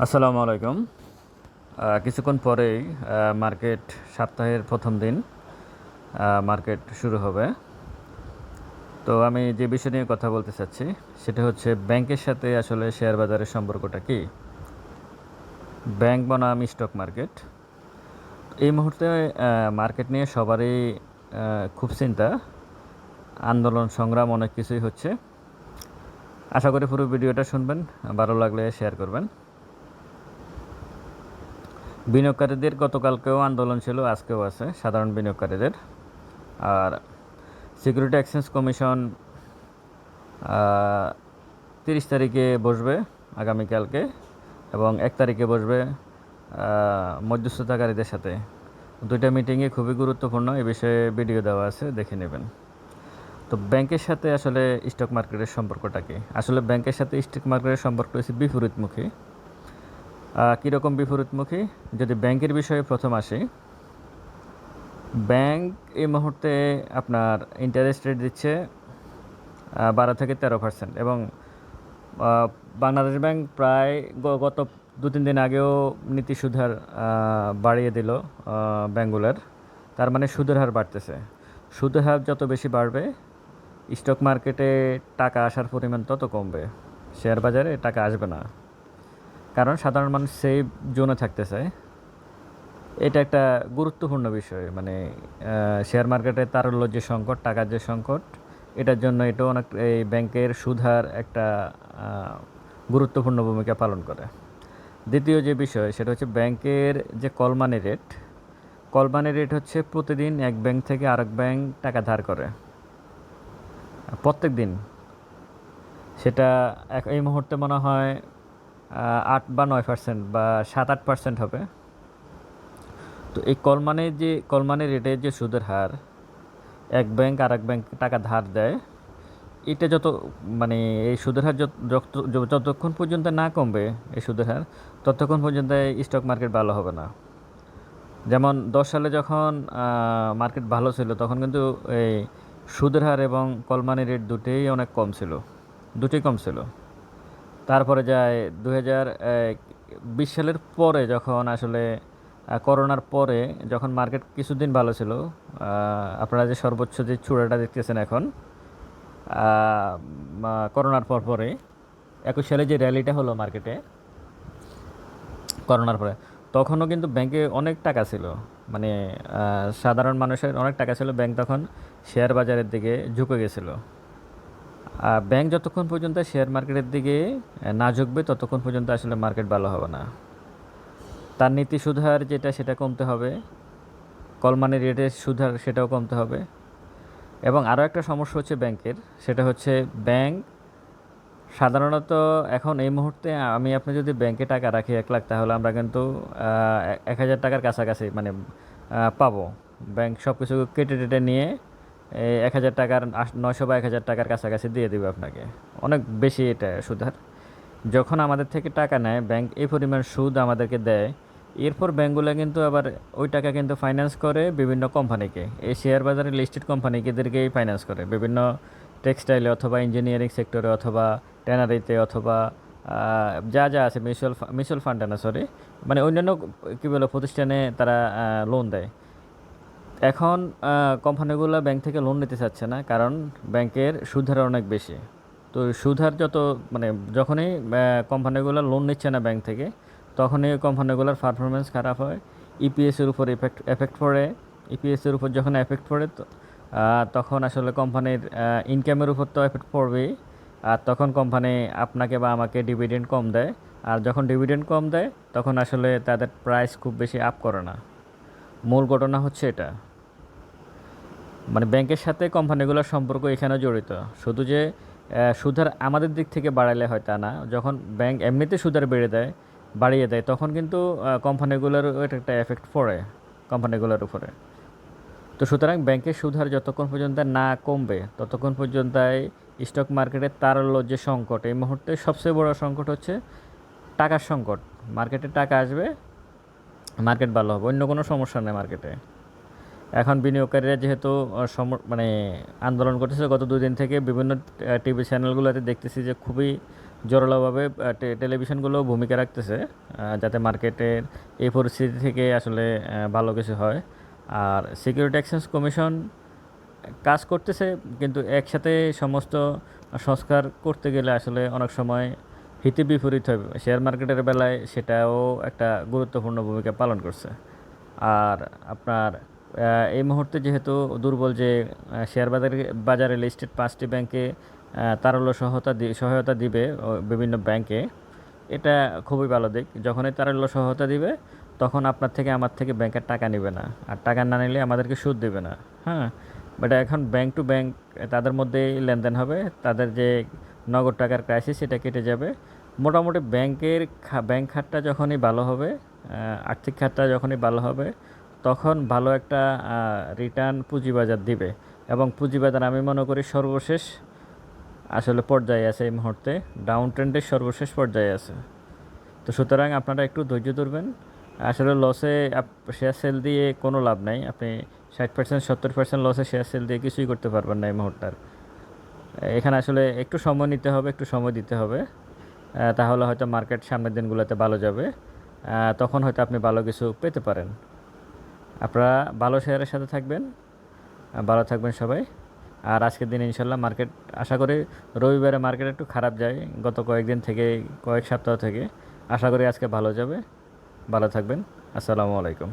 আসসালামু আলাইকুম। কিছুক্ষণ পরেই মার্কেট সপ্তাহের প্রথম দিন মার্কেট শুরু হবে। তো আমি যে বিষয় নিয়ে কথা বলতে চাচ্ছি, সেটা হচ্ছে ব্যাংকের সাথে আসলে শেয়ার বাজারের সম্পর্কটা কি? ব্যাংক বনাম স্টক মার্কেট। এই মুহূর্তে মার্কেট নিয়ে সবারই খুব চিন্তা। আন্দোলন, সংগ্রাম অনেক কিছুই হচ্ছে। আশা করি পুরো ভিডিওটা শুনবেন, ভালো লাগলে শেয়ার করবেন। বিনিয়োগকারীদের গতকালকেও আন্দোলন ছিল, আজকেও আছে, সাধারণ বিনিয়োগকারীদের। আর সিকিউরিটি এক্সচেঞ্জ কমিশন তিরিশ তারিখে বসবে আগামীকালকে এবং এক তারিখে বসবে মধ্যস্থতাকারীদের সাথে। দুইটা মিটিংয়ে খুবই গুরুত্বপূর্ণ, এ বিষয়ে ভিডিও দেওয়া আছে, দেখে নেবেন। তো ব্যাংকের সাথে আসলে স্টক মার্কেটের সম্পর্কটা কি? আসলে ব্যাংকের সাথে স্টক মার্কেটের সম্পর্ক হচ্ছে বিপরীতমুখী। কীরকম বিপরীতমুখী? যদি ব্যাংকের বিষয়ে প্রথম আসি ব্যাংক এই মুহূর্তে আপনার ইন্টারেস্ট রেট দিচ্ছে বারো থেকে তেরো পার্সেন্ট এবং বাংলাদেশ ব্যাংক প্রায় গত দু তিন দিন আগেও নীতি সুধার বাড়িয়ে দিল আহ, ব্যাঙ্কগুলোর। তার মানে সুদের হার বাড়তেছে। সুদের হার যত বেশি বাড়বে স্টক মার্কেটে টাকা আসার পরিমাণ তত কমবে। শেয়ার বাজারে টাকা আসবে না। কারণ সাধারণ মানুষ সেই জোনে থাকতে চায় এটা একটা গুরুত্বপূর্ণ বিষয় মানে শেয়ার মার্কেটে তারল্য যে সংকট, টাকার যে সংকট, এটার জন্য এটা অনেক, এই ব্যাংকের সুধার একটা গুরুত্বপূর্ণ ভূমিকা পালন করে। দ্বিতীয় যে বিষয়, সেটা হচ্ছে ব্যাংকের যে কলমানি রেট কলমানি রেট হচ্ছে প্রতিদিন এক ব্যাংক থেকে আরেক ব্যাংক টাকা ধার করে। প্রত্যেক দিন সেটা এক, এই মুহূর্তে মনে হয় আট বা নয় পার্সেন্ট বা সাত, আট পার্সেন্ট হবে। তো এই কলমানের যে কলমানের রেটের যে সুদের হার, এক ব্যাংক আর এক ব্যাংক টাকা ধার দেয়, এটা যত মানে এই সুদের হার যত- যত- যত- যতক্ষণ পর্যন্ত না কমবে এই সুদের হার, ততক্ষণ পর্যন্ত স্টক মার্কেট ভালো হবে না। যেমন দশ সালে যখন মার্কেট ভালো ছিল, তখন কিন্তু এই সুদের হার এবং কলমানি রেট দুটোই অনেক কম ছিল, দুটোই কম ছিল। তারপরে যায় দু বিশ সালের পরে যখন আসলে করোনার পরে যখন মার্কেট কিছুদিন ভালো ছিল আপনারা যে সর্বোচ্চ যে চূড়াটা দেখতেছেন এখন করোনার পর পরে, একুশ সালে যে র্যালিটা হলো মার্কেটে, করোনার পরে, তখনও কিন্তু ব্যাংকে অনেক টাকা ছিল। মানে সাধারণ মানুষের অনেক টাকা ছিল, ব্যাংক তখন শেয়ার বাজারের দিকে ঝুঁকে গেছিল। ব্যাংক যতক্ষণ পর্যন্ত শেয়ার মার্কেটের দিকে না ঝুঁকবে, ততক্ষণ পর্যন্ত আসলে মার্কেট ভালো হবে না। তার নীতি সুধার যেটা, সেটা কমতে হবে। কলমানি রেটের সুধার, সেটাও কমতে হবে। এবং আরও একটা সমস্যা হচ্ছে ব্যাংকের, সেটা হচ্ছে ব্যাংক সাধারণত এখন এই মুহূর্তে আমি আপনি যদি ব্যাংকে টাকা রাখি এক লাখ, তাহলে আমরা কিন্তু এক- হাজার টাকার কাছাকাছি মানে পাবো। ব্যাংক সব কিছু কেটে টেটে নিয়ে এক হাজার টাকার নয়শো বা এক হাজার টাকার কাছাকাছি দিয়ে দেবে আপনাকে। অনেক বেশি এটা সুধার। যখন আমাদের থেকে টাকা নেয়, ব্যাংক এই পরিমাণ সুদ আমাদেরকে দেয়, এরপর ব্যাঙ্কগুলো কিন্তু আবার ওই টাকা কিন্তু ফাইন্যান্স করে বিভিন্ন কোম্পানিকে। এই শেয়ার বাজারে লিস্টেড কোম্পানিকেদেরকেই ফাইন্যান্স করে। বিভিন্ন টেক্সটাইলে অথবা ইঞ্জিনিয়ারিং সেক্টরে অথবা ট্যানারিতে অথবা যা যা আছে মিউচুয়াল মিউচুয়াল ফান্ডে না সরি মানে অন্যান্য, কী বলে, প্রতিষ্ঠানে তারা লোন দেয়। এখন কোম্পানিগুলো ব্যাংক থেকে লোন নিতে চাচ্ছে না, কারণ ব্যাংকের সুদহার অনেক বেশি। তো সুদহার যত মানে যখনই কোম্পানিগুলো লোন নিচ্ছে না ব্যাংক থেকে, তখনই কোম্পানিগুলোর পারফরমেন্স খারাপ হয়। ইপিএসের উপর এফেক্ট এফেক্ট পড়ে। ইপিএসের উপর যখন এফেক্ট পড়ে তখন আসলে কোম্পানির ইনকামের উপর তো এফেক্ট পড়বেই। আর তখন কোম্পানি আপনাকে বা আমাকে ডিভিডেন্ড কম দেয়। আর যখন ডিভিডেন্ড কম দেয়, তখন আসলে তাদের প্রাইস খুব বেশি আপ করে না। মূল ঘটনা হচ্ছে এটা। মানে ব্যাংকের সাথে কোম্পানিগুলোর সম্পর্ক এখানে জড়িত। শুধু যে সুদের আমাদের দিক থেকে বাড়াইলে হয় তা না। যখন ব্যাংক এমনিতে সুদের বেড়ে দেয়, বাড়িয়ে দেয়, তখন কিন্তু কোম্পানিগুলোর এটা একটা এফেক্ট পড়ে, কোম্পানিগুলোর উপরে। তো সুতরাং ব্যাংকের সুদহার যতক্ষণ পর্যন্ত না কমবে, ততক্ষণ পর্যন্ত স্টক মার্কেটের তারল্য যে সংকট, এই মুহূর্তে সবচেয়ে বড় সংকট হচ্ছে টাকার সংকট। মার্কেটে টাকা আসবে মার্কেট ভালো হবে। অন্য কোনো সমস্যা নেই মার্কেটে এখন বিনিয়োগকারীরা যেহেতু মানে আন্দোলন করতেছে, গত দুই দিন থেকে বিভিন্ন টিভি চ্যানেলগুলোতে দেখতেছি যে খুবই জোরালোভাবে টেলিভিশনগুলো ভূমিকা রাখতেছে যাতে মার্কেটের এই পরিস্থিতি থেকে আসলে ভালো কিছু হয়। আর সিকিউরিটি এক্সচেঞ্জ কমিশন কাজ করতেছে, কিন্তু একসাথে সমস্ত সংস্কার করতে গেলে আসলে অনেক সময় হিতে বিপরীত হবে। শেয়ার মার্কেটের বেলায় সেটাও একটা গুরুত্বপূর্ণ ভূমিকা পালন করছে। আর আপনার এই মুহূর্তে যেহেতু দুর্বল যে শেয়ার বাজারে বাজারে লিস্টেড পাঁচটি ব্যাংকে তারল্য সহায়তা সহায়তা দিবে বিভিন্ন ব্যাংকে এটা খুবই ভালো দিক। যখনই তারল্য সহায়তা দিবে, তখন আপনার থেকে, আমার থেকে ব্যাংকের টাকা নেবে না। আর টাকা না নিলে আমাদেরকে সুদ দেবে না। হ্যাঁ? বাট এখন ব্যাংক টু ব্যাংক তাদের মধ্যেই লেনদেন হবে। তাদের যে নগদ টাকার ক্রাইসিস সেটা কেটে যাবে। মোটামুটি ব্যাংকের খা- ব্যাংক খাতটা যখনই ভালো হবে আর্থিক খাতটা যখনই ভালো হবে তখন ভালো একটা রিটার্ন পুঁজিবাজার দিবে। এবং পুঁজিবাজার আমি মনে করি সর্বশেষ আসলে পর্যায়ে আছে এই মুহূর্তে। ডাউন ট্রেন্ডের সর্বশেষ পর্যায়ে আছে। তো সুতরাং আপনারা একটু ধৈর্য ধরবেন। আসলে লসে শেয়ার সেল দিয়ে কোনো লাভ নাই। আপনি ষাট পার্সেন্ট সত্তর পার্সেন্ট লসে শেয়ার সেল দিয়ে কিছুই করতে পারবেন না এই মুহূর্তে এখানে আসলে একটু সময় নিতে হবে, একটু সময় দিতে হবে। তাহলে হয়তো মার্কেট সামনের দিনগুলোতে ভালো যাবে। তখন হয়তো আপনি ভালো কিছু পেতে পারেন। আপনারা ভালো শেয়ারের সাথে থাকবেন ভালো থাকবেন সবাই। আর আজকের দিন ইনশাল্লাহ মার্কেট আশা করি রবিবারে মার্কেট একটু খারাপ যায়, গত কয়েকদিন থেকে, কয়েক সপ্তাহ থেকে। আশা করি আজকে ভালো যাবে। ভালো থাকবেন। আসসালামু আলাইকুম।